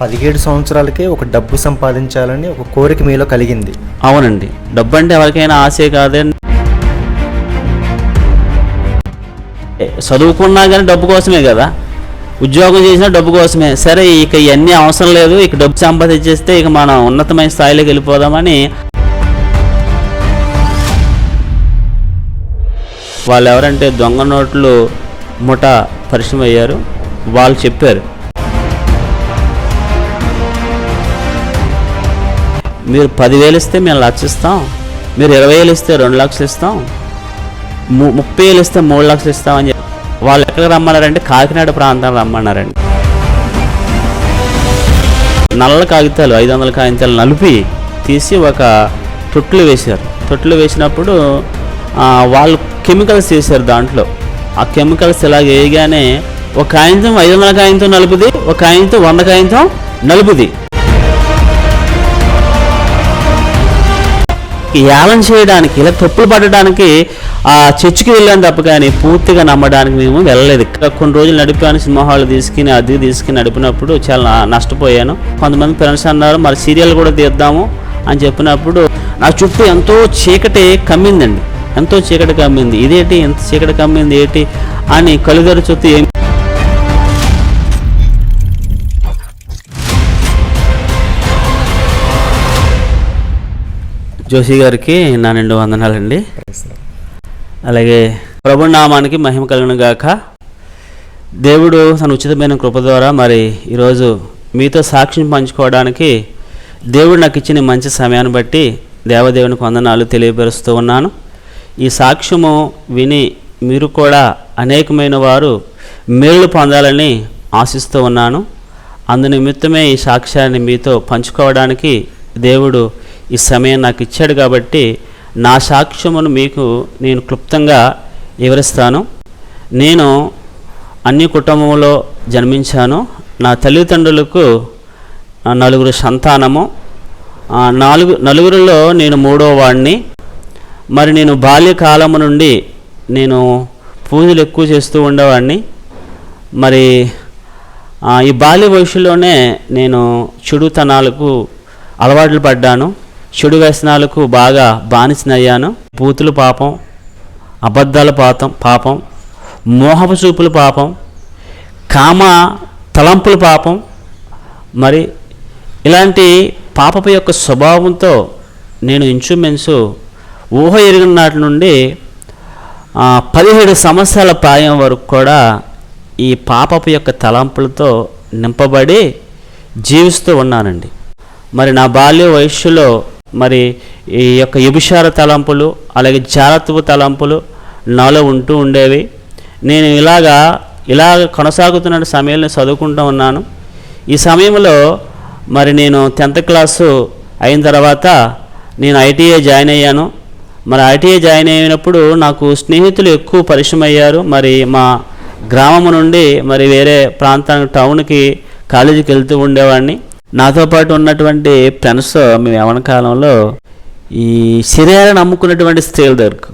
పదిహేడు సంవత్సరాలకే ఒక డబ్బు సంపాదించాలని ఒక కోరిక మీలో కలిగింది. అవునండి. డబ్బు అంటే ఎవరికైనా ఆశే కాదండి చదువుకున్నా కానీ డబ్బు కోసమే కదా. ఉద్యోగం చేసినా డబ్బు కోసమే. సరే ఇక ఇవన్నీ అవసరం లేదు. ఇక డబ్బు సంపాదించేస్తే ఇక మనం ఉన్నతమైన స్థాయిలోకి వెళ్ళిపోదామని వాళ్ళు ఎవరంటే దొంగ నోట్లు ముఠా పరిశ్రమ అయ్యారు. వాళ్ళు చెప్పారు. మీరు పదివేలు ఇస్తే మేము లక్ష ఇస్తాం. మీరు ఇరవై వేలు ఇస్తే రెండు లక్షలు ఇస్తాం. ము- ముప్పై వేలు ఇస్తే మూడు లక్షలు ఇస్తామని చెప్పి. వాళ్ళు ఎక్కడికి రమ్మన్నారంటే కాకినాడ ప్రాంతం రమ్మన్నారండి. నల్ల కాగితాలు ఐదు వందల కాగితాలు నలిపి తీసి ఒక తొట్లు వేశారు. తొట్లు వేసినప్పుడు వాళ్ళు కెమికల్స్ వేశారు దాంట్లో. ఆ కెమికల్స్ ఇలా వేయగానే ఒక కాగితం ఐదు వందల కాగితం నలుపుది ఒక కాగితం వంద కాగితం నలుపుది. యాలం చేయడానికి ఇలా తప్పులు పడడానికి ఆ చర్చికి వెళ్ళాను తప్ప కానీ పూర్తిగా నమ్మడానికి మేము వెళ్ళలేదు. ఇక్కడ కొన్ని రోజులు నడిపాను సినిమా హాల్ తీసుకుని అది తీసుకుని నడిపినప్పుడు చాలా నష్టపోయాను. కొంతమంది ఫ్రెండ్స్ అన్నారు మరి సీరియల్ కూడా తీద్దాము అని చెప్పినప్పుడు నా చుట్టూ ఎంతో చీకటి కమ్మిందండి. ఎంతో చీకటి కమ్మింది. ఇదేంటి? ఎంత చీకటి కమ్మింది ఏంటి? అని కలుదరు చుట్టూ ఏం జోషి గారికి నా నిండు వందనాలండి. అలాగే ప్రభు నామానికి మహిమ కలుగును గాక. దేవుడు తన ఉచితమైన కృప ద్వారా మరి ఈరోజు మీతో సాక్ష్యం పంచుకోవడానికి దేవుడు నాకు ఇచ్చిన మంచి సమయాన్ని బట్టి దేవదేవునికి వందనాలు తెలియపరుస్తూ ఉన్నాను. ఈ సాక్ష్యము విని మీరు కూడా అనేకమైన వారు మేలు పొందాలని ఆశిస్తూ ఉన్నాను. అందు నిమిత్తమే ఈ సాక్ష్యాన్ని మీతో పంచుకోవడానికి దేవుడు ఈ సమయం నాకు ఇచ్చాడు కాబట్టి నా సాక్ష్యమును మీకు నేను క్లుప్తంగా వివరిస్తాను. నేను అన్ని కుటుంబంలో జన్మించాను. నా తల్లిదండ్రులకు నలుగురు సంతానము. నాలుగు నలుగురిలో నేను మూడో వాడిని మరి నేను బాల్యకాలము నుండి నేను పూజలు ఎక్కువ చేస్తూ ఉండేవాడిని మరి ఈ బాల్య వయసులోనే నేను చెడుతనాలకు అలవాట్లు పడ్డాను. చెడు వ్యసనాలకు బాగా బానిసనయ్యాను. పూతులు పాపం అబద్ధాల పాపం పాపం మోహపు చూపుల పాపం కామ తలంపుల పాపం. మరి ఇలాంటి పాపపు యొక్క స్వభావంతో నేను ఇంచుమించు ఊహ ఎరిగిన నాటి నుండి పదిహేడు సంవత్సరాల ప్రాయం వరకు కూడా ఈ పాపపు యొక్క తలంపులతో నింపబడి జీవిస్తూ ఉన్నానండి. మరి నా బాల్య వయస్సులో మరి ఈ యొక్క ఎబిషార తలంపులు అలాగే జారత్వ తలంపులు నాలో ఉంటూ ఉండేవి. నేను ఇలాగా ఇలా కొనసాగుతున్న సమయంలో చదువుకుంటూ ఉన్నాను. ఈ సమయంలో మరి నేను టెన్త్ క్లాసు అయిన తర్వాత నేను ఐటీఐ జాయిన్ అయ్యాను. మరి ఐటీఐ జాయిన్ అయినప్పుడు నాకు స్నేహితులు ఎక్కువ పరిచయం అయ్యారు. మరి మా గ్రామం నుండి మరి వేరే ప్రాంతానికి టౌన్కి కాలేజీకి వెళ్తూ ఉండేవాడిని. నాతో పాటు ఉన్నటువంటి ఫ్రెండ్స్ మేము యవన కాలంలో ఈ శరీరాన్ని నమ్ముకున్నటువంటి స్త్రీల దగ్గరకు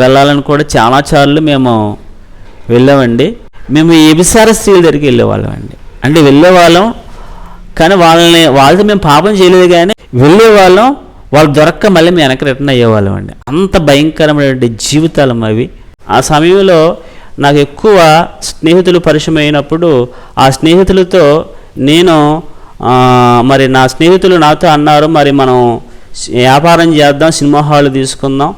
వెళ్ళాలని కూడా చాలా సార్లు మేము వెళ్ళామండి. మేము ఎబిసార స్త్రీల దగ్గరికి వెళ్ళేవాళ్ళమండి అంటే వెళ్ళేవాళ్ళం కానీ వాళ్ళని వాళ్ళతో మేము పాపం చేయలేదు కానీ వెళ్ళేవాళ్ళం వాళ్ళు దొరక్క మళ్ళీ మేము వెనక్కి రిటర్న్ అయ్యేవాళ్ళం అండి. అంత భయంకరమైనటువంటి జీవితాలు అవి. ఆ సమయంలో నాకు ఎక్కువ స్నేహితులు పరిచయం అయినప్పుడు ఆ స్నేహితులతో నేను మరి నా స్నేహితులు నాతో అన్నారు మరి మనం వ్యాపారం చేద్దాం సినిమా హాల్ తీసుకుందాం.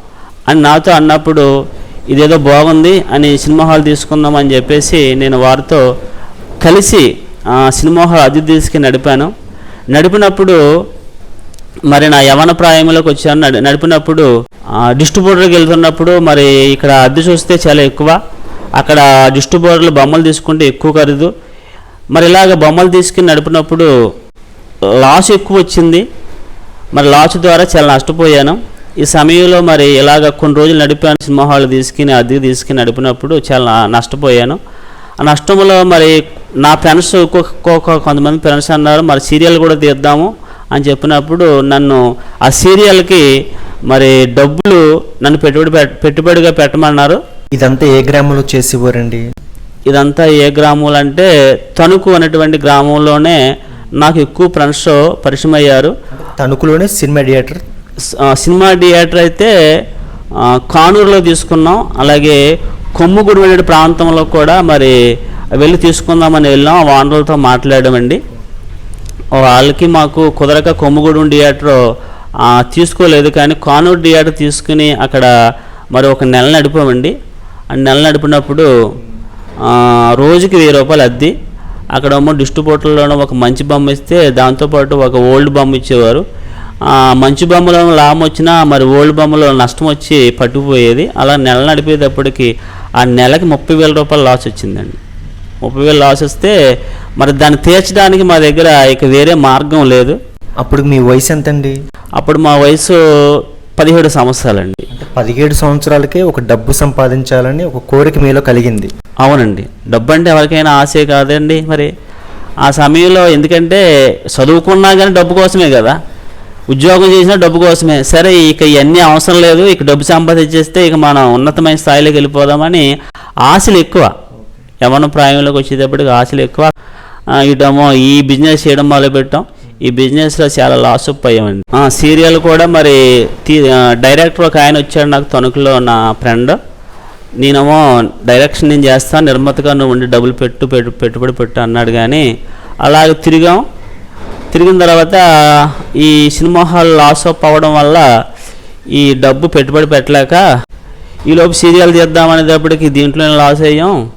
అని నాతో అన్నప్పుడు ఇదేదో బాగుంది అని సినిమా హాల్ తీసుకుందాం అని చెప్పేసి నేను వారితో కలిసి సినిమా హాల్ అద్దె తీసుకుని నడిపాను. నడిపినప్పుడు మరి నా యవన ప్రాయంలోకి వచ్చాను. నడి నడిపినప్పుడు డిస్ట్రిబ్యూటర్కి వెళ్తున్నప్పుడు మరి ఇక్కడ అద్దె చూస్తే చాలా ఎక్కువ. అక్కడ డిస్ట్రిబ్యూటర్లు బొమ్మలు తీసుకుంటే ఎక్కువ ఖరీదు. మరి ఇలాగ బొమ్మలు తీసుకుని నడిపినప్పుడు లాస్ ఎక్కువ వచ్చింది మరి లాస్ ద్వారా చాలా నష్టపోయాను. ఈ సమయంలో మరి ఇలాగ కొన్ని రోజులు నడిపాను. సినిమా హాల్ తీసుకుని అది తీసుకుని నడిపినప్పుడు చాలా నష్టపోయాను. ఆ నష్టంలో మరి నా ఫ్రెండ్స్ కొంతమంది ఫ్రెండ్స్ అన్నారు మరి సీరియల్ కూడా తీద్దాము అని చెప్పినప్పుడు నన్ను ఆ సీరియల్కి మరి డబ్బులు నన్ను పెట్టుబడి పెట్టుబడిగా పెట్టమన్నారు. ఇదంతా ఏ గ్రామంలో చేసేవారండి? ఇదంతా ఏ గ్రామం అంటే తణుకు అనేటువంటి గ్రామంలోనే నాకు ఎక్కువ ఫ్రెండ్స్ పరిచయం అయ్యారు తణుకులోనే సినిమా థియేటర్? సినిమా థియేటర్ అయితే కానూరులో తీసుకున్నాం. అలాగే కొమ్ముగూడు వెళ్ళే ప్రాంతంలో కూడా మరి వెళ్ళి తీసుకుందామని వెళ్ళాం. ఆ ఓనర్లతో మాట్లాడామండి వాళ్ళకి మాకు కుదరక కొమ్ముగూడెం థియేటర్ తీసుకోలేదు. కానీ కానూరు థియేటర్ తీసుకుని అక్కడ మరి ఒక నెల నడిపామండి. ఆ నెల నడిపినప్పుడు రోజుకి వెయ్యి రూపాయలు అద్ది. అక్కడ ఏమో డిస్ట్రిబ్యూటర్లోనూ ఒక మంచి బొమ్మ ఇస్తే దాంతోపాటు ఒక ఓల్డ్ బొమ్మ ఇచ్చేవారు. ఆ, మంచి బొమ్మలో లాభం వచ్చినా మరి ఓల్డ్ బొమ్మలో నష్టం వచ్చి పట్టుకుపోయేది. అలా నెల నడిపేటప్పటికి ఆ నెలకి ముప్పై వేల రూపాయలు లాస్ వచ్చిందండి. ముప్పై వేలు లాస్ వస్తే మరి దాన్ని తీర్చడానికి మా దగ్గర ఇక వేరే మార్గం లేదు. అప్పుడు మీ వయసు ఎంతండి? అప్పుడు మా వయసు పదిహేడు సంవత్సరాలండి. అంటే పదిహేడు సంవత్సరాలకే ఒక డబ్బు సంపాదించాలని ఒక కోరిక మీలో కలిగింది. అవునండి. డబ్బు అంటే ఎవరికైనా ఆశే కాదండి మరి. ఆ సమయంలో ఎందుకంటే చదువుకున్నా కానీ డబ్బు కోసమే కదా. ఉద్యోగం చేసినా డబ్బు కోసమే. సరే ఇక ఇవన్నీ అవసరం లేదు. ఇక డబ్బు సంపాదించేస్తే ఇక మనం ఉన్నతమైన స్థాయిలోకి వెళ్ళిపోదామని ఆశలు ఎక్కువ. యవన ప్రాయంలోకి వచ్చేటప్పటికి ఆశలు ఎక్కువ. ఇటేమో ఈ బిజినెస్ చేయడం మొదలుపెట్టాం. ఈ బిజినెస్లో చాలా లాస్ పోయామండి. అయ్యామండి సీరియల్ కూడా మరి తీ- డైరెక్టర్ ఒక ఆయన వచ్చాడు నాకు తణుకులో నా ఫ్రెండ్ నేనేమో డైరెక్షన్ నేను చేస్తాను నిర్మాతగా నువ్వు ఉండి డబ్బులు పెట్టు పెట్టు పెట్టుబడి పెట్టు అన్నాడు కానీ అలాగే తిరిగాం. తిరిగిన తర్వాత ఈ సినిమా హాల్ లాస్ అప్ అవ్వడం వల్ల ఈ డబ్బు పెట్టుబడి పెట్టలేక ఈలోపు సీరియల్ తీద్దామనేటప్పటికి దీంట్లోనే లాస్ అయ్యాం.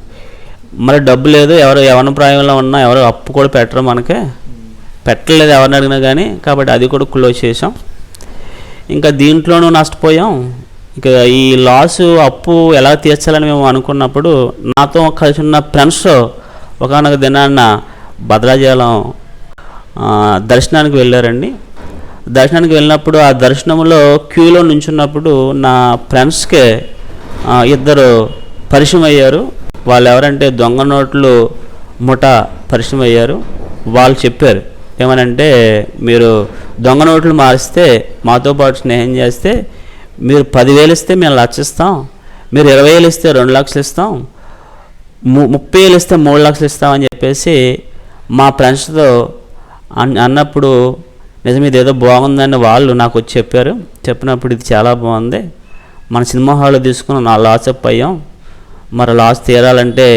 మరి డబ్బు లేదు ఎవరు యవన ప్రాయంలో ఉన్నా ఎవరు అప్పు కూడా పెట్టరు మనకి. పెట్టలేదు ఎవరిని అడిగినా కానీ కాబట్టి అది కూడా క్లోజ్ చేసాం ఇంకా దీంట్లోనూ నష్టపోయాం. ఇక ఈ లాసు అప్పు ఎలా తీర్చాలని మేము అనుకున్నప్పుడు నాతో కలిసి ఉన్న ఫ్రెండ్స్ ఒకనొక దినాన్న భద్రాచలం దర్శనానికి వెళ్ళారండి. దర్శనానికి వెళ్ళినప్పుడు ఆ దర్శనంలో క్యూలో నుంచున్నప్పుడు నా ఫ్రెండ్స్కే ఇద్దరు పరిచయం అయ్యారు. వాళ్ళు ఎవరంటే దొంగ నోట్లు ముఠా పరిచయం అయ్యారు. వాళ్ళు చెప్పారు ఏమనంటే మీరు దొంగ నోట్లు మారిస్తే మాతో పాటు స్నేహం చేస్తే మీరు పదివేలు ఇస్తే మేము లక్షిస్తాం మీరు ఇరవై వేలు ఇస్తే రెండు లక్షలు ఇస్తాం ము ముప్పై వేలు ఇస్తే మూడు లక్షలు ఇస్తామని చెప్పేసి మా ఫ్రెండ్స్తో అన్ అన్నప్పుడు నిజం ఇది ఏదో బాగుందని వాళ్ళు నాకు వచ్చి చెప్పారు. చెప్పినప్పుడు ఇది చాలా బాగుంది. మన సినిమా హాల్లో తీసుకుని నా లాస్ అప్ అయ్యాం. మరి లాస్ తీరాలంటే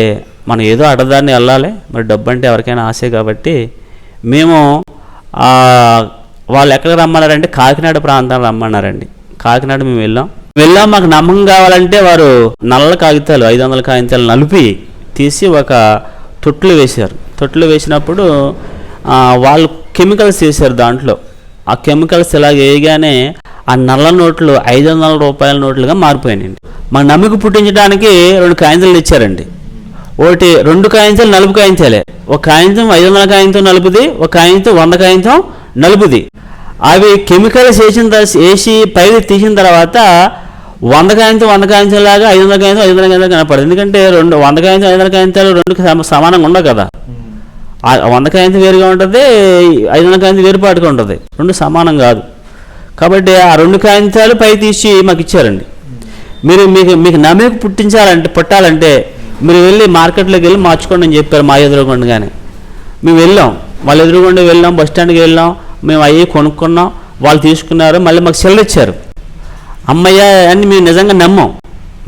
మనం ఏదో అడదాన్ని వెళ్ళాలి. మరి డబ్బు అంటే ఎవరికైనా ఆశే కాబట్టి మేము వాళ్ళు ఎక్కడికి రమ్మన్నారంటే కాకినాడ ప్రాంతానికి రమ్మన్నారండి. కాకినాడ మేము వెళ్ళాం. వెళ్ళాం మాకు నమ్మకం కావాలంటే వారు నల్ల కాగితాలు ఐదు వందల కాగితాలు నలిపి తీసి ఒక తొట్లు వేశారు. తొట్లు వేసినప్పుడు వాళ్ళు కెమికల్స్ వేశారు దాంట్లో. ఆ కెమికల్స్ ఇలా వేయగానే ఆ నల్ల నోట్లు ఐదు వందల రూపాయల నోట్లుగా మారిపోయినాయండి. మా నమ్మిక పుట్టించడానికి రెండు కాగితాలు ఇచ్చారండి ఒకటి రెండు కాయించాలు నలుపు కాయించాలే. ఒక కాయించం ఐదు వందల కాయింతం నలుపుది ఒక కాయింతం వంద కాయింతం నలుపుది. అవి కెమికల్స్ వేసిన తర్వాత వేసి పైకి తీసిన తర్వాత వంద కాయింతం వంద కాయించం లాగా ఐదు వందల కాయింతం ఐదు వందల కాయింతం కనపడదు. ఎందుకంటే రెండు వంద కాయింతం ఐదు వందల కాయింతాలు రెండు సమ- సమానంగా ఉండవు కదా. వంద కాయింతం వేరుగా ఉంటుంది ఐదు వందల కాయింతం వేరుపాటుగా ఉంటుంది. రెండు సమానం కాదు. కాబట్టి ఆ రెండు కాయింతాలు పై తీసి మాకు ఇచ్చారండి. మీరు మీకు మీకు నమ్మకం పుట్టించాలంటే పుట్టాలంటే మీరు వెళ్ళి మార్కెట్లోకి వెళ్ళి మార్చుకోండి అని చెప్పారు మా ఎదురుగుండగానే మేము వెళ్ళాం. వాళ్ళ ఎదురుగుండా వెళ్ళాం బస్ స్టాండ్కి వెళ్ళాం మేము అయ్యి కొనుక్కున్నాం వాళ్ళు తీసుకున్నారు మళ్ళీ మాకు సెల్ ఇచ్చారు. అమ్మయ్య అని మేము నిజంగా నమ్మాం.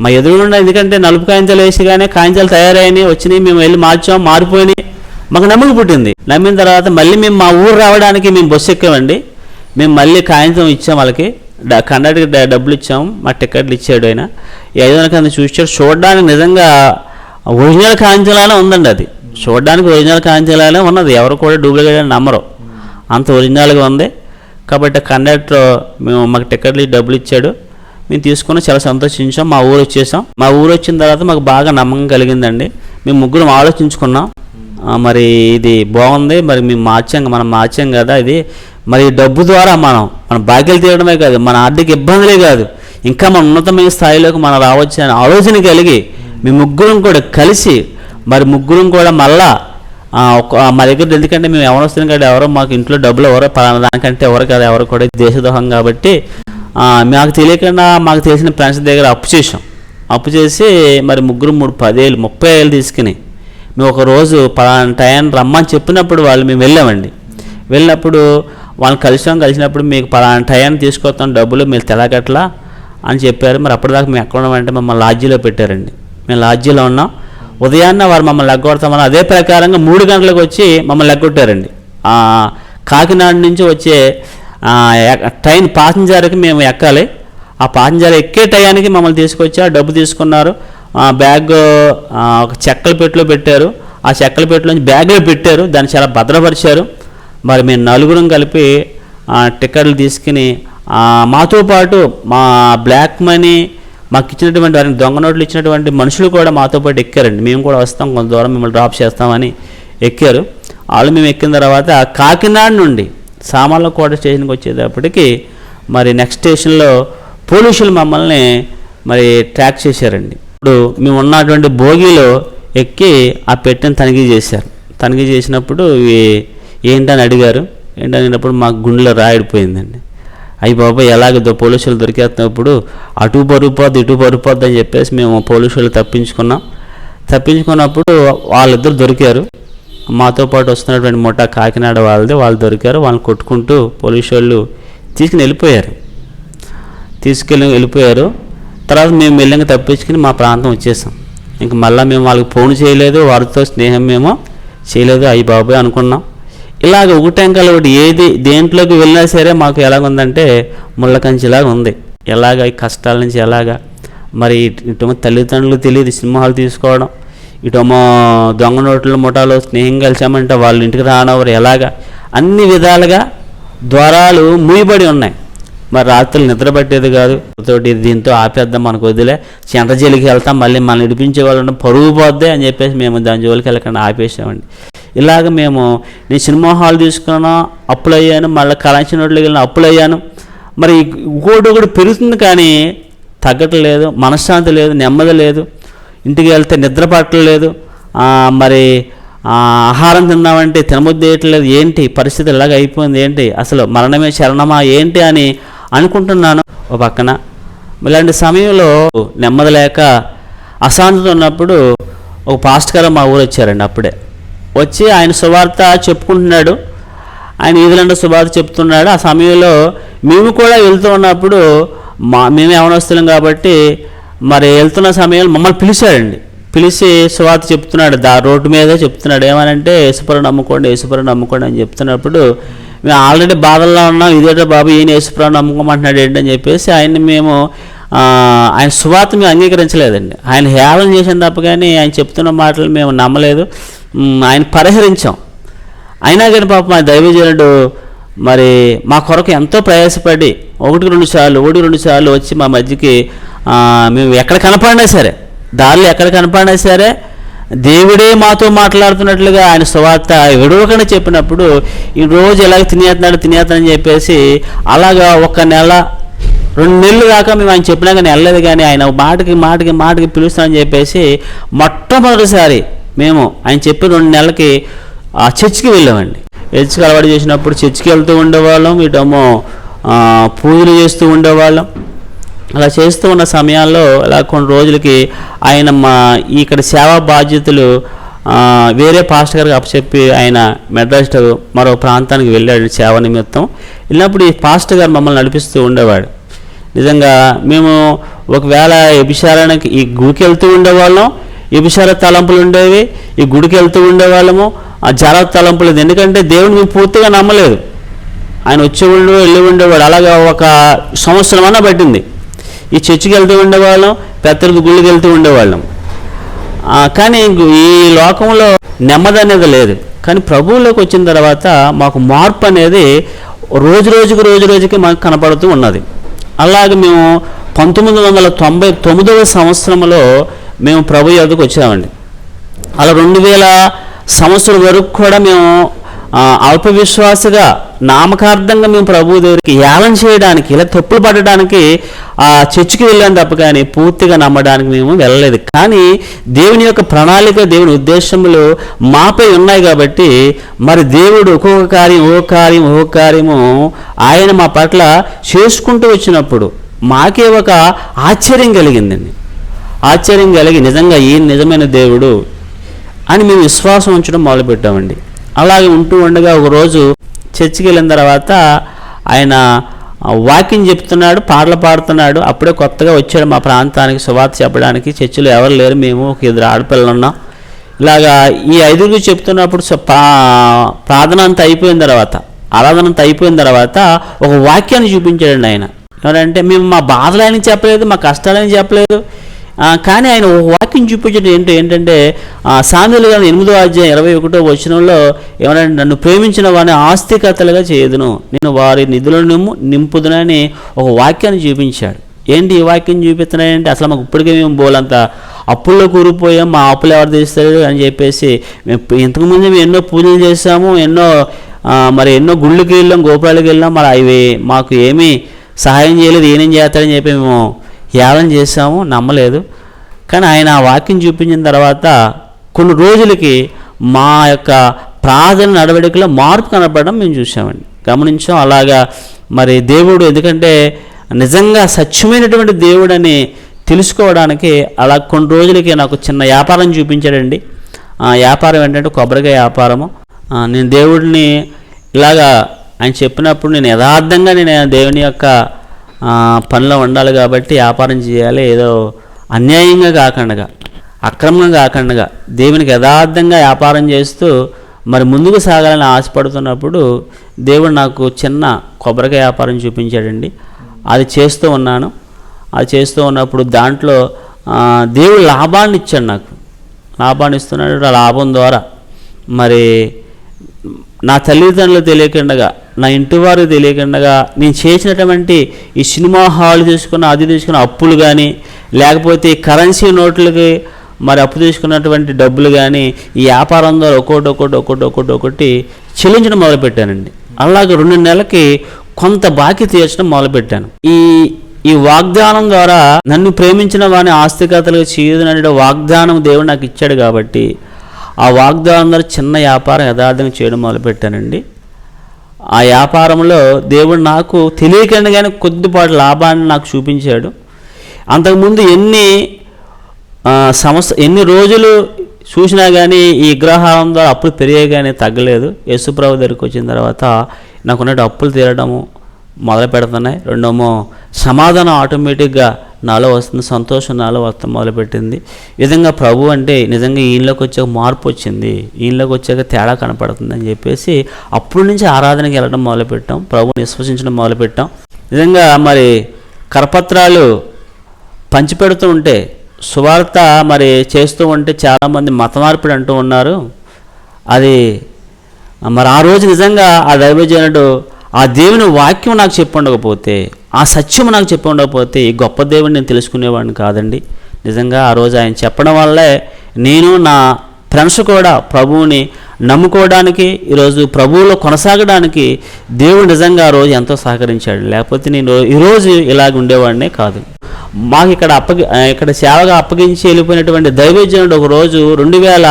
మా ఎదురుగుండా ఎందుకంటే నలుపు కాయించాలు వేసి కానీ కాయించాలు తయారైనాయి వచ్చినాయి మేము వెళ్ళి మార్చాం మారిపోయినాయి. మాకు నమ్మకం పుట్టింది. నమ్మిన తర్వాత మళ్ళీ మేము మా ఊరు రావడానికి మేము బస్సు ఎక్కామండి. మేము మళ్ళీ కాగితం ఇచ్చాం వాళ్ళకి. డ- కండక్టర్కి డబ్బులు ఇచ్చాము మా టికెట్లు ఇచ్చాడు ఆయన. ఈ ఐదు వందల చూసాడు చూడడానికి నిజంగా ఒరిజినల్ కాంచలానే ఉందండి అది. చూడడానికి ఒరిజినల్ కాంచలానే ఉన్నది. ఎవరు కూడా డూప్లికేట్ అని నమ్మరు. అంత ఒరిజినల్గా ఉంది. కాబట్టి కండక్టర్ మేము మాకు టికెట్లు ఇచ్చి డబ్బులు ఇచ్చాడు. మేము తీసుకుని చాలా సంతోషించాం. మా ఊరు వచ్చేసాం. మా ఊరు వచ్చిన తర్వాత మాకు బాగా నమ్మకం కలిగిందండి. మేము ముగ్గురం ఆలోచించుకున్నాం. మరి ఇది బాగుంది. మరి మేము మార్చాం. మనం మార్చాం కదా ఇది. మరి డబ్బు ద్వారా మనం మన బాధ్యతలు తీయడమే కాదు. మన ఆర్థిక ఇబ్బందులే కాదు. ఇంకా మన ఉన్నతమైన స్థాయిలోకి మనం రావచ్చు అనే ఆలోచన కలిగి మీ ముగ్గురం కూడా కలిసి మరి ముగ్గురం కూడా మళ్ళా ఒక- మా దగ్గర ఎందుకంటే మేము ఎవరు వస్తున్నాం కదా ఎవరో మాకు ఇంట్లో డబ్బులు ఎవరో పలానా దానికంటే ఎవరు కాదు ఎవరు కూడా దేశద్రోహం కాబట్టి మాకు తెలియకుండా మాకు తెలిసిన ఫ్రెండ్స్ దగ్గర అప్పు చేసాం అప్పు చేసి మరి ముగ్గురు మూడు పదేళ్ళు ముప్పై ఏళ్ళు తీసుకుని మేము ఒక రోజు పలానా టైం రమ్మని చెప్పినప్పుడు వాళ్ళు మేము వెళ్ళామండి. వెళ్ళినప్పుడు వాళ్ళని కలిసాం కలిసినప్పుడు మీకు పలానా టైం తీసుకొస్తాం డబ్బులు మీరు తెలగట్లా అని చెప్పారు. మరి అప్పటిదాకా మేము ఎక్కడ ఉన్నామంటే మమ్మల్ని లాడ్జీలో పెట్టారండి. మేము లాడ్జీలో ఉన్నాం. ఉదయాన్నే వారు మమ్మల్ని లెగ్గొడతామని అదే ప్రకారంగా మూడు గంటలకు వచ్చి మమ్మల్ని లెగ్గొట్టారండి. కాకినాడ నుంచి వచ్చే ట్రైన్ పాసింజర్కి మేము ఎక్కాలి. ఆ పాసింజర్ ఎక్కే టయానికి మమ్మల్ని తీసుకొచ్చి ఆ డబ్బు తీసుకున్నారు. ఆ బ్యాగ్ ఒక చెక్కల పెట్టులో పెట్టారు. ఆ చెక్కల పెట్టెలోంచి బ్యాగ్లో పెట్టారు. దాన్ని చాలా భద్రపరిచారు. మరి మేము నలుగురం కలిపి ఆ, టికెట్లు తీసుకుని మాతో పాటు మా బ్లాక్ మనీ మాకు ఇచ్చినటువంటి వారిని దొంగ నోట్లు ఇచ్చినటువంటి మనుషులు కూడా మాతో పాటు ఎక్కారండి. మేము కూడా వస్తాం కొంత దూరం మిమ్మల్ని డ్రాప్ చేస్తామని ఎక్కారు. వాళ్ళు మేము ఎక్కిన తర్వాత కాకినాడ నుండి సామాన్లకోట స్టేషన్కి వచ్చేటప్పటికి మరి నెక్స్ట్ స్టేషన్లో పోలీసులు మమ్మల్ని మరి ట్రాక్ చేశారండి. ఇప్పుడు మేము ఉన్నటువంటి భోగిలో ఎక్కి ఆ పెట్టెని తనిఖీ చేశారు. తనిఖీ చేసినప్పుడు ఏంటని అడిగారు. ఏంటని అప్పుడు మాకు గుండెలో రాయిడిపోయిందండి. అయ్యి బాబాయ్ ఎలాగ పోలీసులు దొరికేస్తున్నప్పుడు అటు పరుపోద్ది ఇటు పరుపోద్ది అని చెప్పేసి మేము పోలీసులు తప్పించుకున్నాం. తప్పించుకున్నప్పుడు వాళ్ళిద్దరు దొరికారు. మాతో పాటు వస్తున్నటువంటి ముఠా కాకినాడ వాళ్ళది వాళ్ళు దొరికారు. వాళ్ళని కొట్టుకుంటూ పోలీసు వాళ్ళు తీసుకుని వెళ్ళిపోయారు. తీసుకెళ్ళి వెళ్ళిపోయారు. తర్వాత మేము మెల్లంగా తప్పించుకుని మా ప్రాంతం వచ్చేసాం. ఇంక మళ్ళీ మేము వాళ్ళకి ఫోన్ చేయలేదు వారితో స్నేహం మేము చేయలేదు అయ్యి బాబాయ్ అనుకున్నాం. ఇలాగ ఒకటెంకలు ఒకటి ఏది దేంట్లోకి వెళ్ళినా సరే మాకు ఎలాగుందంటే ముళ్ళ కంచిలాగా ఉంది. ఎలాగ ఈ కష్టాల నుంచి ఎలాగా? మరి ఇటు- తల్లిదండ్రులు తెలియదు సింహాలు తీసుకోవడం. ఇటేమో దొంగ నోట్ల ముఠాలో స్నేహం కలిసామంటే వాళ్ళ ఇంటికి రానవరు ఎలాగా? అన్ని విధాలుగా ద్వారాలు మూయబడి ఉన్నాయి. మరి రాత్రులు నిద్ర పట్టేది కాదు. తోటి దీంతో ఆపేద్దాం మనకు వదిలే. చెంట జలికి వెళ్తాం మళ్ళీ మనం ఇడిపించే వాళ్ళు పరుగు పోద్దే అని చెప్పేసి మేము దాని జోలికి వెళ్ళకుండా ఆపేసామండి. ఇలాగ మేము నేను సినిమా హాల్ తీసుకున్నాను అప్పులు అయ్యాను మళ్ళీ కరెన్సీ నోట్లకి వెళ్ళిన అప్పులు అయ్యాను. మరి ఇంకోటి ఒకటి పెరుగుతుంది కానీ తగ్గట్లేదు మనశ్శాంతి లేదు నెమ్మది లేదు. ఇంటికి వెళ్తే నిద్ర పట్టలేదు మరి ఆహారం తిన్నామంటే తినబుద్ధేయట్లేదు ఏంటి? పరిస్థితి ఇలాగ అయిపోయింది ఏంటి? అసలు మరణమే శరణమా ఏంటి అని అనుకుంటున్నాను. ఓ పక్కన ఇలాంటి సమయంలో నెమ్మది లేక అశాంతత ఉన్నప్పుడు ఒక పాస్ట్ గారు మా ఊరు వచ్చారండి అప్పుడే. వచ్చి ఆయన సువార్త చెప్పుకుంటున్నాడు. ఆయన ఈదులంటే సువార్త చెప్తున్నాడు. ఆ సమయంలో మేము కూడా వెళ్తూ ఉన్నప్పుడు మా మేము యవనస్తులం కాబట్టి మరి వెళ్తున్న సమయంలో మమ్మల్ని పిలిచాడండి. పిలిచి సువార్త చెప్తున్నాడు. దా రోడ్డు మీద చెప్తున్నాడు. ఏమనంటే యేసుపురం నమ్ముకోండి యేసుపురం నమ్ముకోండి అని చెప్తున్నప్పుడు మేము ఆల్రెడీ బాధల్లో ఉన్నాం. ఇదేటో బాబు ఈయన యేసుపురం నమ్ముకోమంటున్నాడు ఏంటని చెప్పేసి ఆయన్ని మేము ఆయన సువార్త మేము అంగీకరించలేదండి. ఆయన హేళన చేసిన తప్ప కానీ ఆయన చెప్తున్న మాటలు మేము నమ్మలేదు. ఆయన పరిహరించాం. అయినా కానీ పాప మా దైవజనుడు మరి మా కొరకు ఎంతో ప్రయాసపడి ఒకటికి రెండు సార్లు ఒకటి రెండు సార్లు వచ్చి మా మధ్యకి మేము ఎక్కడ కనపడినా సరే దారిలో ఎక్కడ కనపడినా సరే దేవుడే మాతో మాట్లాడుతున్నట్లుగా ఆయన సువార్త విడవకుండా చెప్పినప్పుడు ఈ రోజు ఎలాగ తినేస్తున్నాడు తినేస్తున్నాడని చెప్పేసి అలాగా ఒక నెల రెండు నెలలు దాకా మేము ఆయన చెప్పినా కానీ వెళ్ళలేదు కానీ ఆయన మాటకి మాటకి మాటకి పిలుస్తానని చెప్పేసి మొట్టమొదటిసారి మేము ఆయన చెప్పి రెండు నెలలకి ఆ చర్చికి వెళ్ళామండి. చర్చికి అలవాటు చేసినప్పుడు చర్చికి వెళ్తూ ఉండేవాళ్ళం ఇటమో పూజలు చేస్తూ ఉండేవాళ్ళం. అలా చేస్తూ ఉన్న సమయాల్లో అలా కొన్ని రోజులకి ఆయన మా ఇక్కడ సేవా బాధ్యతలు వేరే పాస్టర్ గారికి అప్పచెప్పి ఆయన మెడ్రాస్ మరో ప్రాంతానికి వెళ్ళాడు సేవ నిమిత్తం. వెళ్ళినప్పుడు ఈ పాస్టర్ గారు మమ్మల్ని నడిపిస్తూ ఉండేవాడు. నిజంగా మేము ఒకవేళ వ్యభిచారానికి ఈ గుడికి వెళ్తూ ఉండేవాళ్ళం వ్యభిచార తలంపులు ఉండేవి ఈ గుడికి వెళ్తూ ఉండేవాళ్ళము ఆ జల తలంపులు లేదు. ఎందుకంటే దేవుడిని మేము పూర్తిగా నమ్మలేదు. ఆయన వచ్చేవాళ్ళు వెళ్ళి ఉండేవాడు. అలాగా ఒక సంవత్సరం అన్న పట్టింది. ఈ చర్చికి వెళ్తూ ఉండేవాళ్ళం పెద్దలకు గుళ్ళకి వెళ్తూ ఉండేవాళ్ళం. కానీ ఈ లోకంలో నెమ్మది అనేది లేదు. కానీ ప్రభువులోకి వచ్చిన తర్వాత మాకు మార్పు అనేది రోజు రోజుకి రోజు రోజుకి మాకు కనపడుతూ ఉన్నది. అలాగే మేము పంతొమ్మిది వందల తొంభై తొమ్మిదవ సంవత్సరంలో మేము ప్రభు యొద్దకు వచ్చామండి. అలా రెండు వేల సంవత్సరం వరకు కూడా మేము అల్పవిశ్వాసగా నామకార్థంగా మేము ప్రభు దగ్గరికి ఏలం చేయడానికి ఇలా తప్పులు పడడానికి ఆ చర్చికి వెళ్ళాం తప్ప కానీ పూర్తిగా నమ్మడానికి మేము వెళ్ళలేదు. కానీ దేవుని యొక్క ప్రణాళిక దేవుని ఉద్దేశములు మాపై ఉన్నాయి కాబట్టి మరి దేవుడు ఒక్కొక్క కార్యం ఒక్కొక్క కార్యం ఒక్కొక్క కార్యము ఆయన మా పట్ల చేసుకుంటూ వచ్చినప్పుడు మాకే ఒక ఆశ్చర్యం కలిగిందండి. ఆశ్చర్యం కలిగి నిజంగా ఈ నిజమైన దేవుడు అని మేము విశ్వాసం ఉంచడం మొదలుపెట్టామండి. అలాగే ఉంటూ ఉండగా ఒకరోజు చర్చికి వెళ్ళిన తర్వాత ఆయన వాకింగ్ వాక్యం చెప్తున్నాడు పాటలు పాడుతున్నాడు. అప్పుడే కొత్తగా వచ్చాడు మా ప్రాంతానికి సువార్త చెప్పడానికి. చర్చిలో ఎవరు లేరు మేము ఒక ఇద్దరు ఆడపిల్లలు ఉన్నాం. ఇలాగా ఈ ఐదుగురు చెప్తున్నప్పుడు ప్రార్థన అంతా అయిపోయిన తర్వాత ఆరాధన అంతా అయిపోయిన తర్వాత ఒక వాక్యాన్ని చూపించాడండి ఆయన. ఎవరంటే మేము మా బాధలని చెప్పలేదు మా కష్టాలని చెప్పలేదు. కానీ ఆయన ఒక వాక్యం చూపించడం ఏంటి ఏంటంటే సామెలు గారు ఎనిమిదో అధ్యాయం ఇరవై ఒకటో వచనంలో ఏమనంటే నన్ను ప్రేమించిన వారిని ఆస్తికతలుగా చేయదును. నేను వారి నిధులను నింపుదునని ఒక వాక్యాన్ని చూపించాడు. ఏంటి ఈ వాక్యం చూపిస్తున్నాయంటే అసలు మాకు ఇప్పటికే మేము బోలంత అప్పుల్లో కూరిపోయాం మా అప్పులు ఎవరు తీస్తారు అని చెప్పేసి మేము ఇంతకుముందు మేము ఎన్నో పూజలు చేసాము ఎన్నో మరి ఎన్నో గుళ్ళకి వెళ్ళాం గోపురాలకు వెళ్ళాం మరి అవి మాకు ఏమీ సహాయం చేయలేదు ఏమేం చేస్తాడని చెప్పి మేము ధ్యానం చేసాము నమ్మలేదు. కానీ ఆయన ఆ వాక్యం చూపించిన తర్వాత కొన్ని రోజులకి మా యొక్క ప్రార్థన నడవడికలో మార్పు కనపడడం మేము చూసామండి గమనించాం. అలాగా మరి దేవుడు ఎందుకంటే నిజంగా సత్యమైనటువంటి దేవుడని తెలుసుకోవడానికి అలా కొన్ని రోజులకి నాకు చిన్న వ్యాపారం చూపించాడండి. ఆ వ్యాపారం ఏంటంటే కొబ్బరికాయ వ్యాపారము. నేను దేవుడిని ఇలాగా ఆయన చెప్పినప్పుడు నేను యథార్థంగా నేను దేవుని యొక్క పనిలో ఉండాలి కాబట్టి వ్యాపారం చేయాలి ఏదో అన్యాయంగా కాకుండా అక్రమంగా కాకుండా దేవునికి యథార్థంగా వ్యాపారం చేస్తూ మరి ముందుకు సాగాలని ఆశపడుతున్నప్పుడు దేవుడు నాకు చిన్న కొబ్బరికాయ వ్యాపారం చూపించాడండి. అది చేస్తూ ఉన్నాను. అది చేస్తూ ఉన్నప్పుడు దాంట్లో దేవుడు లాభాన్ని ఇచ్చాడు నాకు. లాభాన్ని ఇస్తున్నాడు ఆ లాభం ద్వారా. మరి నా తల్లిదండ్రులు తెలియకుండా నా ఇంటి వారు తెలియకుండా నేను చేసినటువంటి ఈ సినిమా హాల్ తీసుకున్న అది తీసుకున్న అప్పులు కానీ లేకపోతే కరెన్సీ నోట్లకి మరి అప్పు తీసుకున్నటువంటి డబ్బులు కానీ ఈ వ్యాపారం ద్వారా ఒక్కోటి ఒక్కోటి ఒక్కోటి ఒక్కోటి ఒకటి చెల్లించడం మొదలుపెట్టానండి. అలాగే రెండు నెలలకి కొంత బాకీ తీర్చడం మొదలుపెట్టాను. ఈ ఈ వాగ్దానం ద్వారా నన్ను ప్రేమించిన వాని ఆస్తికతలు చేయదననే వాగ్దానం దేవుడు నాకు ఇచ్చాడు కాబట్టి ఆ వాగ్దానం ద్వారా చిన్న వ్యాపారం యథార్థంగా చేయడం మొదలుపెట్టానండి. ఆ వ్యాపారంలో దేవుడు నాకు తెలియకుండానే కొద్దిపాటి లాభాన్ని నాకు చూపించాడు. అంతకుముందు ఎన్ని సమస్య ఎన్ని రోజులు చూసినా కానీ ఈ విగ్రహారం ద్వారా అప్పులు పెరిగాయి కానీ తగ్గలేదు. యేసుప్రభు దగ్గరికి వచ్చిన తర్వాత నాకున్నట్టు అప్పులు తీరడము మొదలు పెడుతున్నాయి. రెండోమో సమాధానం ఆటోమేటిక్గా నాలో వస్తుంది సంతోషం నాలో వస్తం మొదలుపెట్టింది. ఈ విధంగా ప్రభు అంటే నిజంగా ఈయనలోకి వచ్చాక మార్పు వచ్చింది. ఈయనలోకి వచ్చాక తేడా కనపడుతుంది అని చెప్పేసి అప్పటి నుంచి ఆరాధనకి వెళ్ళడం మొదలుపెట్టాం. ప్రభుని విశ్వసించడం మొదలుపెట్టాం. నిజంగా మరి కరపత్రాలు పంచిపెడుతూ ఉంటే సువార్త మరి చేస్తూ ఉంటే చాలామంది మత మార్పిడి అంటూ ఉన్నారు. అది మరి ఆ రోజు నిజంగా ఆ దైవజనుడు ఆ దేవుని వాక్యం నాకు చెప్పి ఉండకపోతే ఆ సత్యం నాకు చెప్పి ఉండకపోతే ఈ గొప్ప దేవుని నేను తెలుసుకునేవాడిని కాదండి. నిజంగా ఆ రోజు ఆయన చెప్పడం వల్లే నేను నా ఫ్రెండ్స్ కూడా ప్రభువుని నమ్ముకోవడానికి ఈరోజు ప్రభువులో కొనసాగడానికి దేవుడు నిజంగా ఆ రోజు ఎంతో సహకరించాడు. లేకపోతే నేను ఈరోజు ఇలాగ ఉండేవాడినే కాదు. మాకు ఇక్కడ అప్పగి ఇక్కడ సేవగా అప్పగించి వెళ్ళిపోయినటువంటి దైవజనుడు ఒక రోజు రెండు వేల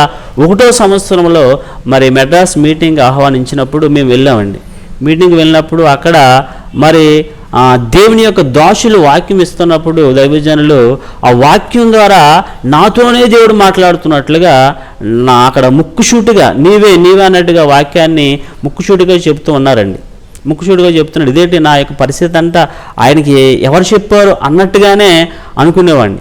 ఒకటో సంవత్సరంలో మరి మెడ్రాస్ మీటింగ్ ఆహ్వానించినప్పుడు మేము వెళ్ళామండి. మీటింగ్ వెళ్ళినప్పుడు అక్కడ మరి దేవుని యొక్క దోషులు వాక్యం ఇస్తున్నప్పుడు దైవజనులు ఆ వాక్యం ద్వారా నాతోనే దేవుడు మాట్లాడుతున్నట్లుగా నా అక్కడ ముక్కుసూటిగా నీవే నీవే అన్నట్టుగా వాక్యాన్ని ముక్కుసూటిగా చెప్తూ ఉన్నారండి. ముక్కుసూటిగా చెప్తున్నాడు. ఇదేంటి నా యొక్క పరిస్థితి అంతా? ఆయనకి ఎవరు చెప్పారు? అన్నట్టుగానే అనుకునేవాడిని.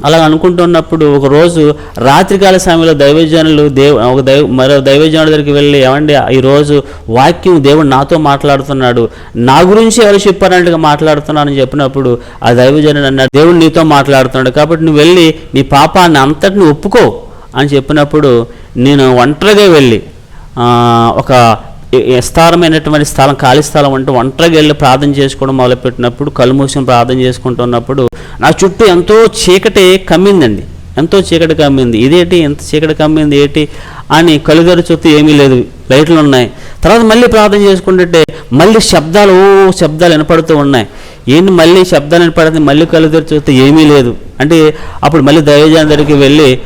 అలా అనుకుంటున్నప్పుడు ఒకరోజు రాత్రికాల సమయంలో దైవజనులు దేవ ఒక దైవ మరో దైవజనుడి దగ్గరికి వెళ్ళి ఏమండి ఈరోజు వాక్యం దేవుడు నాతో మాట్లాడుతున్నాడు నా గురించి ఎవరు చెప్పారంటగా మాట్లాడుతున్నానని చెప్పినప్పుడు ఆ దైవజనుడు అన్నాడు దేవుడు నీతో మాట్లాడుతున్నాడు కాబట్టి నువ్వు వెళ్ళి నీ పాపాన్ని అంతటిని ఒప్పుకో అని చెప్పినప్పుడు నేను ఒంటరిగా వెళ్ళి ఒక విస్తారమైనటువంటి స్థలం ఖాళీ స్థలం అంటే ఒంటరిగా వెళ్ళి ప్రార్థన చేసుకోవడం మొదలుపెట్టినప్పుడు కళ్ళు మూసుకొని ప్రార్థన చేసుకుంటున్నప్పుడు నా చుట్టూ ఎంతో చీకటి కమ్మిందండి. ఎంతో చీకటి కమ్మింది. ఇదేంటి? ఎంత చీకటి కమ్మింది? ఏంటి? అని కలుగరు చుట్టూ ఏమీ లేదు. లైట్లు ఉన్నాయి. తర్వాత మళ్ళీ ప్రార్థన చేసుకుంటుంటే మళ్ళీ శబ్దాలు ఓ శబ్దాలు వినపడుతూ ఉన్నాయి. ఏంటి మళ్ళీ శబ్దాలు వినపడుతుంది మళ్ళీ కలుగరు చూస్తే ఏమీ లేదు. అంటే అప్పుడు మళ్ళీ దైవజన దగ్గరికి వెళ్ళి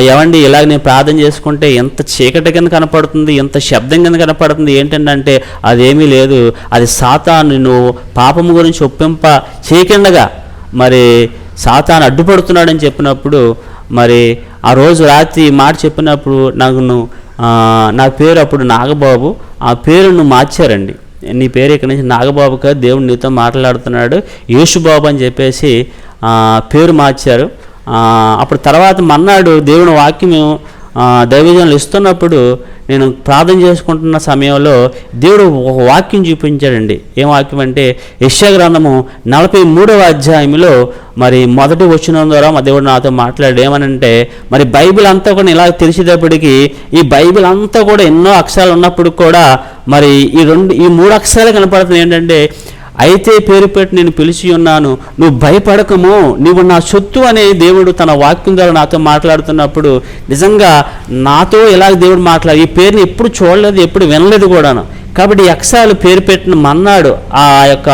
ఎవండి ఇలాగ నేను ప్రార్థన చేసుకుంటే ఎంత చీకటి కింద కనపడుతుంది? ఎంత శబ్దం కింద కనపడుతుంది? ఏంటంటే అదేమీ లేదు. అది సాతాను నువ్వు పాపము గురించి ఒప్పింప చేయకుండగా మరి సాతాను అడ్డుపడుతున్నాడని చెప్పినప్పుడు మరి ఆ రోజు రాత్రి మాట చెప్పినప్పుడు నాకు నా పేరు అప్పుడు నాగబాబు. ఆ పేరును మార్చారండి. నీ పేరు ఇక్కడి నుంచి నాగబాబు కాదు దేవుడు నీతో మాట్లాడుతున్నాడు. యేసుబాబు అని చెప్పేసి పేరు మార్చారు. అప్పుడు తర్వాత మన్నాడు దేవుని వాక్యం దైవజనులు ఇస్తున్నప్పుడు నేను ప్రార్థన చేసుకుంటున్న సమయంలో దేవుడు ఒక వాక్యం చూపించాడండి. ఏం వాక్యం అంటే యెషయా నలభై మూడవ అధ్యాయంలో మరి మొదటి వచ్చిన ద్వారా మా దేవుడు నాతో మాట్లాడు ఏమనంటే మరి బైబిల్ అంతా కూడా ఇలా తెలిసేటప్పటికీ ఈ బైబిల్ అంతా కూడా ఎన్నో అక్షరాలు ఉన్నప్పుడు కూడా మరి ఈ రెండు ఈ మూడు అక్షరాలు కనపడుతున్నాయి. ఏంటంటే అయితే పేరు పెట్టి నేను పిలిచి ఉన్నాను నువ్వు భయపడకము నువ్వు నా సొత్తు అనే దేవుడు తన వాక్యం ద్వారా నాతో మాట్లాడుతున్నప్పుడు నిజంగా నాతో ఎలా దేవుడు మాట్లాడు ఈ పేరుని ఎప్పుడు చూడలేదు ఎప్పుడు వినలేదు కూడాను. కాబట్టి ఈ అక్షరాలు పేరు పెట్టిన మన్నాడు ఆ యొక్క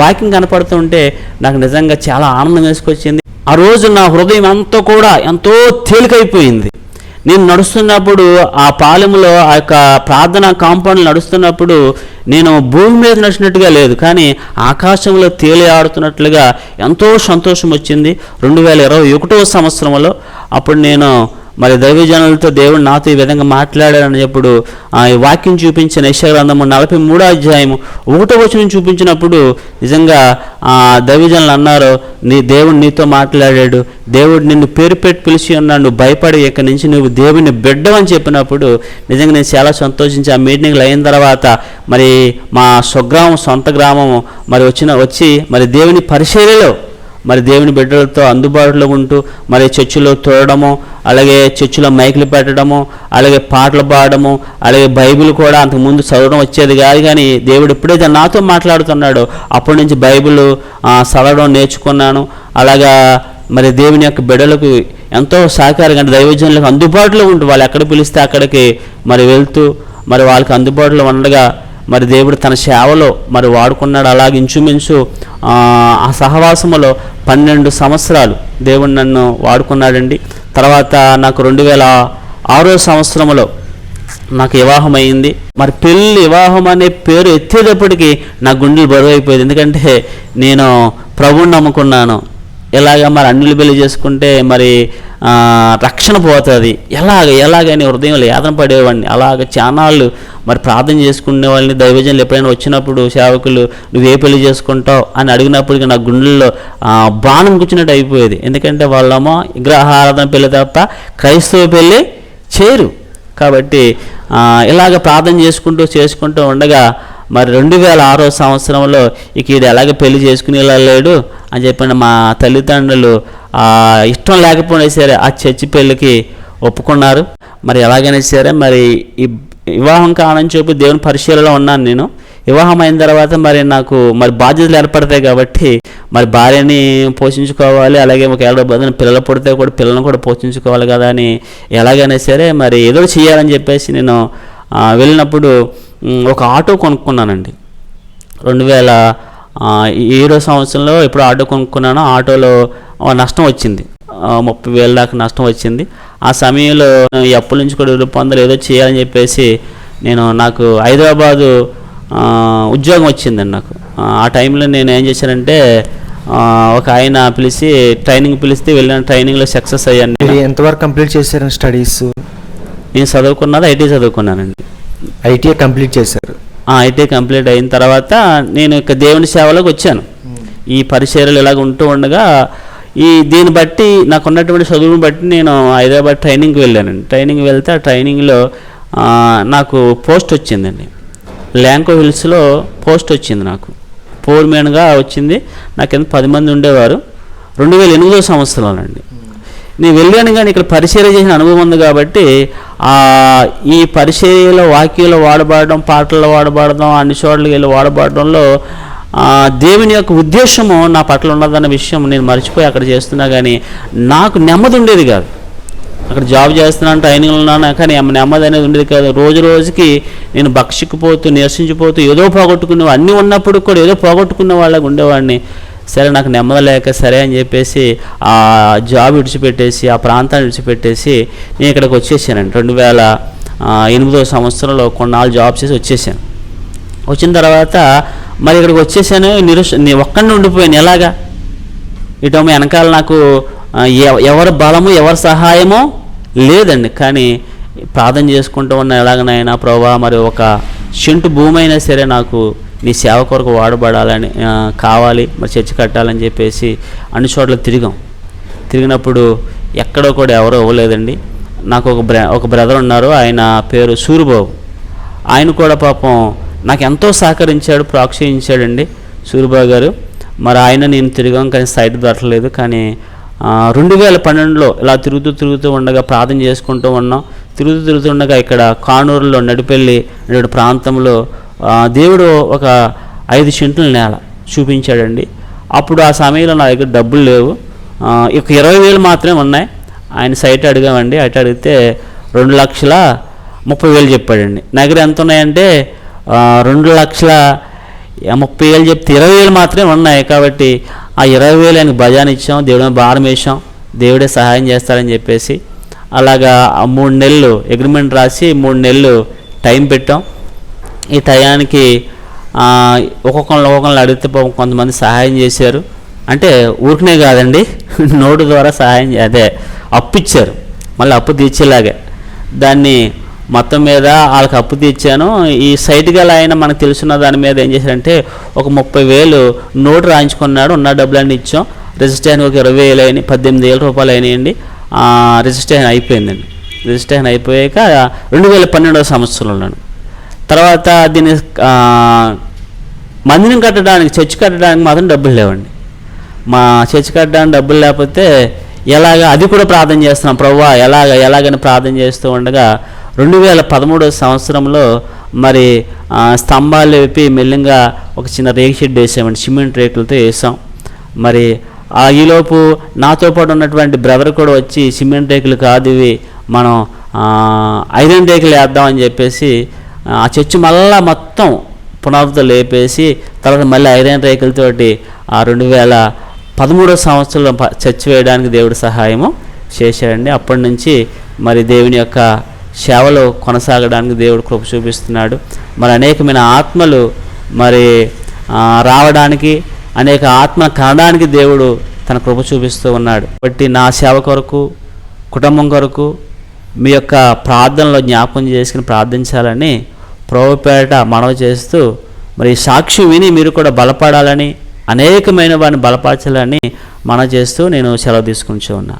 వాక్యం కనపడుతుంటే నాకు నిజంగా చాలా ఆనందం వేసుకొచ్చింది. ఆ రోజు నా హృదయం అంతా కూడా ఎంతో తేలికైపోయింది. నేను నడుస్తున్నప్పుడు ఆ పాలెంలో ఆ యొక్క ప్రార్థన కాంపౌండ్ నడుస్తున్నప్పుడు నేను భూమి మీద నడిచినట్టుగా లేదు. కానీ ఆకాశంలో తేలి ఆడుతున్నట్లుగా ఎంతో సంతోషం వచ్చింది. రెండు వేల ఇరవై ఒకటవ సంవత్సరంలో అప్పుడు నేను మరి దైవజనులతో దేవుడు నాతో ఈ విధంగా మాట్లాడారని చెప్పుడు. ఆ వాక్యం చూపించిన యశగ్రంథము నలభై మూడో అధ్యాయము ఒకటో వచనం చూపించినప్పుడు నిజంగా ఆ దైవజనులు అన్నారు నీ దేవుడు నీతో మాట్లాడాడు. దేవుడు నిన్ను పేరు పెట్టి పిలిచి ఉన్నాడు. నువ్వు భయపడి ఇక్కడి నుంచి నువ్వు దేవుడిని బిడ్డవని చెప్పినప్పుడు నిజంగా నేను చాలా సంతోషించి ఆ మీటింగ్లు అయిన తర్వాత మరి మా స్వగ్రామం సొంత గ్రామము మరి వచ్చిన వచ్చి మరి దేవుని పరిశీలిలో మరి దేవుని బిడ్డలతో అందుబాటులో ఉంటూ మరి చర్చిలో తోడము అలాగే చర్చిలో మైకులు పెట్టడము అలాగే పాటలు పాడడము అలాగే బైబిల్ కూడా అంతకుముందు చదవడం వచ్చేది కాదు కానీ దేవుడు ఎప్పుడైతే నాతో మాట్లాడుతున్నాడో అప్పటి నుంచి బైబిల్ చదవడం నేర్చుకున్నాను. అలాగా మరి దేవుని యొక్క బిడ్డలకు ఎంతో సహకారంగా అంటే దైవజనులకు అందుబాటులో ఉంటూ వాళ్ళు ఎక్కడ పిలిస్తే అక్కడికి మరి వెళ్తూ మరి వాళ్ళకి అందుబాటులో ఉండగా మరి దేవుడు తన సేవలో మరి వాడుకున్నాడు అలాగే ఇంచుమించు ఆ, ఆ సహవాసములో పన్నెండు సంవత్సరాలు దేవుడు నన్ను వాడుకున్నాడండి. తర్వాత నాకు రెండు వేల ఆరో సంవత్సరంలో నాకు వివాహం అయింది. మరి పెళ్ళి వివాహం అనే పేరు ఎత్తేటప్పటికీ నా గుండెలు బరువు అయిపోయింది ఎందుకంటే నేను ప్రభువుని నమ్ముకున్నాను. ఇలాగ మరి అన్నిలు పెళ్ళి చేసుకుంటే మరి రక్షణ పోతుంది. ఎలాగ ఎలాగని హృదయంలో యాతన పడేవాడిని. అలాగ చానాళ్ళు మరి ప్రార్థన చేసుకునే వాళ్ళని దైవజనులు ఎప్పుడైనా వచ్చినప్పుడు సేవకులు నువ్వే పెళ్ళి చేసుకుంటావు? అని అడిగినప్పటికీ నా గుండెల్లో బాణం కూర్చున్నట్టు అయిపోయేది. ఎందుకంటే వాళ్ళేమో విగ్రహారాధన పెళ్ళి తప్ప క్రైస్తవ పెళ్ళి చేరు కాబట్టి ఇలాగ ప్రార్థన చేసుకుంటూ చేసుకుంటూ ఉండగా మరి రెండు వేల ఆరో సంవత్సరంలో ఇక ఇది ఎలాగ పెళ్ళి చేసుకునేలా లేడు అని చెప్పిన మా తల్లిదండ్రులు ఇష్టం లేకపోయినా సరే ఆ చర్చి పెళ్ళికి ఒప్పుకున్నారు. మరి ఎలాగైనా సరే మరి ఈ వివాహం కావాలని చెప్పి దేవుని పరిశీలనలో ఉన్నాను నేను. వివాహం అయిన తర్వాత మరి నాకు మరి బాధ్యతలు ఏర్పడతాయి కాబట్టి మరి భార్యని పోషించుకోవాలి అలాగే ఒక ఏడో బదులు పిల్లలు పుడితే కూడా పిల్లలను కూడా పోషించుకోవాలి కదా అని ఎలాగైనా సరే మరి ఏదో చేయాలని చెప్పేసి నేను వెళ్ళినప్పుడు ఒక ఆటో కొనుక్కున్నానండి. రెండు వేల ఏడో సంవత్సరంలో ఎప్పుడు ఆటో కొనుక్కున్నానో ఆటోలో నష్టం వచ్చింది. ముప్పై వేల దాకా నష్టం వచ్చింది. ఆ సమయంలో ఈ అప్పుల నుంచి కూడా రూపాయలు ఏదో చేయాలని చెప్పేసి నేను నాకు హైదరాబాదు ఉద్యోగం వచ్చిందండి నాకు. ఆ, టైంలో నేను ఏం చేశానంటే ఒక ఆయన పిలిచి ట్రైనింగ్ పిలిస్తే వెళ్ళిన ట్రైనింగ్లో సక్సెస్ అయ్యాను. ఎంతవరకు కంప్లీట్ చేశారు స్టడీస్? నేను చదువుకున్నది ఐటీ చదువుకున్నానండి. ఐటీఐ కంప్లీట్ చేశారు. ఐటీ కంప్లీట్ అయిన తర్వాత నేను ఇక దేవుని సేవలోకి వచ్చాను. ఈ పరిచయలు ఇలాగ ఉంటూ ఉండగా ఈ దీన్ని బట్టి నాకు ఉన్నటువంటి చదువుని బట్టి నేను హైదరాబాద్ ట్రైనింగ్కి వెళ్ళానండి ట్రైనింగ్ వెళ్తే ఆ ట్రైనింగ్లో నాకు పోస్ట్ వచ్చిందండి. ల్యాంకో హిల్స్లో పోస్ట్ వచ్చింది నాకు. ఫోర్మెన్గా వచ్చింది. నాకు ఎంత పది మంది ఉండేవారు. రెండు వేల ఎనిమిదో సంవత్సరాలండి నేను వెళ్ళాను కానీ ఇక్కడ పరిచయం చేసిన అనుభవం ఉంది కాబట్టి ఈ పరిచర్యలో వాక్యాలు వాడబడడం పాటల్లో వాడబడడం అన్ని చోట్లకి వెళ్ళి వాడబడడంలో దేవుని యొక్క ఉద్దేశము నా పట్ల ఉన్నదన్న విషయం నేను మర్చిపోయి అక్కడ చేస్తున్నా కానీ నాకు నెమ్మది ఉండేది కాదు. అక్కడ జాబ్ చేస్తున్నాను ట్రైనింగ్లో ఉన్నాను కానీ ఎమ్మ- నెమ్మది అనేది ఉండేది కాదు. రోజు రోజుకి నేను భక్షికిపోతూ నిరసించిపోతూ ఏదో పోగొట్టుకునే అన్నీ ఉన్నప్పుడు కూడా ఏదో పోగొట్టుకునే వాళ్ళకి ఉండేవాడిని. సరే నాకు నెమ్మది లేక సరే అని చెప్పేసి ఆ జాబ్ విడిచిపెట్టేసి ఆ ప్రాంతాన్ని విడిచిపెట్టేసి నేను ఇక్కడికి వచ్చేసానండి. రెండు వేల ఎనిమిదో సంవత్సరంలో కొన్నాళ్ళు జాబ్ చేసి వచ్చేసాను. వచ్చిన తర్వాత మరి ఇక్కడికి వచ్చేసాను నిరుష ఒక్కడిని ఉండిపోయాను. ఎలాగా? ఇటో వెనకాల నాకు ఎవ- ఎవరి బలము ఎవరి సహాయమో లేదండి. కానీ ప్రార్థన చేసుకుంటూ ఉన్న ఎలాగనైనా ప్రభా మరి ఒక చెంటు భూమి అయినా సరే నాకు నీ సేవ కొరకు వాడబడాలని కావాలి మరి చర్చి కట్టాలని చెప్పేసి అన్ని చోట్ల తిరిగాం. తిరిగినప్పుడు ఎక్కడో కూడా ఎవరో ఇవ్వలేదండి. నాకు ఒక బ్ర ఒక బ్రదర్ ఉన్నారు ఆయన పేరు సూరిబాబు. ఆయన కూడా పాపం నాకు ఎంతో సహకరించాడు ప్రోత్సహించాడండి సూరిబాబు గారు. మరి ఆయన నేను తిరిగాం కానీ సైట్ దొరకలేదు కానీ రెండు వేల పన్నెండులో ఇలా తిరుగుతూ తిరుగుతూ ఉండగా ప్రార్థన చేసుకుంటూ ఉన్నాం. తిరుగుతూ తిరుగుతూ ఉండగా ఇక్కడ కానూరులో నడిపెళ్ళి అనే ప్రాంతంలో దేవుడు ఒక ఐదు సెంట్ల నేల చూపించాడండి. అప్పుడు ఆ సమయంలో నా దగ్గర డబ్బులు లేవు. ఒక ఇక ఇరవై వేలు మాత్రమే ఉన్నాయి. ఆయన సైట్ అడిగామండి. అటు అడిగితే రెండు లక్షల ముప్పై వేలు చెప్పాడండి. నా దగ్గర ఎంత ఉన్నాయంటే రెండు లక్షల ముప్పై వేలు చెప్తే ఇరవై వేలు మాత్రమే ఉన్నాయి. కాబట్టి ఆ ఇరవై వేలు ఆయనకు భజాన్ని ఇచ్చాం. దేవుడి భారం వేసాం దేవుడే సహాయం చేస్తారని చెప్పేసి అలాగా మూడు నెలలు అగ్రిమెంట్ రాసి మూడు నెలలు టైం పెట్టాం. ఈ టయానికి ఒక్కొక్కళ్ళు ఒక్కొక్కళ్ళు అడిగితే కొంతమంది సహాయం చేశారు. అంటే ఊరికనే కాదండి నోటు ద్వారా సహాయం అదే అప్పు ఇచ్చారు. మళ్ళీ అప్పు తీర్చేలాగే. దాన్ని మొత్తం మీద వాళ్ళకి అప్పు తీర్చాను. ఈ సైట్ గల ఆయన మనకు తెలుసున్న దాని మీద ఏం చేశారంటే ఒక ముప్పై వేలు నోటు రాయించుకున్నాడు ఉన్న డబ్బులన్నీ ఇచ్చాం. రిజిస్ట్రేషన్ ఒక ఇరవై వేలు అయినాయి పద్దెనిమిది వేల రూపాయలు అయినాయండి. రిజిస్ట్రేషన్ అయిపోయిందండి. రిజిస్ట్రేషన్ అయిపోయాక రెండు వేల పన్నెండవ సంవత్సరంలోను. తర్వాత దీన్ని మందిరం కట్టడానికి చర్చి కట్టడానికి మాత్రం డబ్బులు లేవండి. మా చర్చి కట్టడానికి డబ్బులు లేకపోతే ఎలాగ అది కూడా ప్రార్థన చేస్తున్నాం. ప్రవ్వా ఎలాగ ఎలాగని ప్రార్థన చేస్తూ ఉండగా రెండు వేల పదమూడో సంవత్సరంలో మరి స్తంభాలు వేపి మెల్లింగా ఒక చిన్న రేకు షెడ్ వేసామండి. సిమెంట్ రేకులతో వేసాం. మరి ఆ ఈలోపు నాతో పాటు ఉన్నటువంటి బ్రదర్ కూడా వచ్చి సిమెంట్ రేకులు కాదు ఇవి మనం ఐరన్ రేకులు వేద్దామని చెప్పేసి ఆ చర్చి మళ్ళా మొత్తం పునాదుతో లేపేసి తర్వాత మళ్ళీ ఐరన్ రేకులతోటి ఆ రెండు వేల పదమూడో సంవత్సరంలో చర్చి వేయడానికి దేవుడు సహాయము చేశాడండి. అప్పటి నుంచి మరి దేవుని యొక్క సేవలో కొనసాగడానికి దేవుడు కృప చూపిస్తున్నాడు. మరి అనేకమైన ఆత్మలు మరి రావడానికి అనేక ఆత్మ కనడానికి దేవుడు తన కృప చూపిస్తూ ఉన్నాడు. కాబట్టి నా సేవ కొరకు కుటుంబం కొరకు మీ యొక్క ప్రార్థనలో జ్ఞాపకం చేసుకుని ప్రార్థించాలని ప్రభుపేట మనవి చేస్తూ మరి సాక్షి విని మీరు కూడా బలపడాలని అనేకమైన వారిని బలపరచాలని మనవి చేస్తూ నేను సెలవు తీసుకుంటూ ఉన్నా.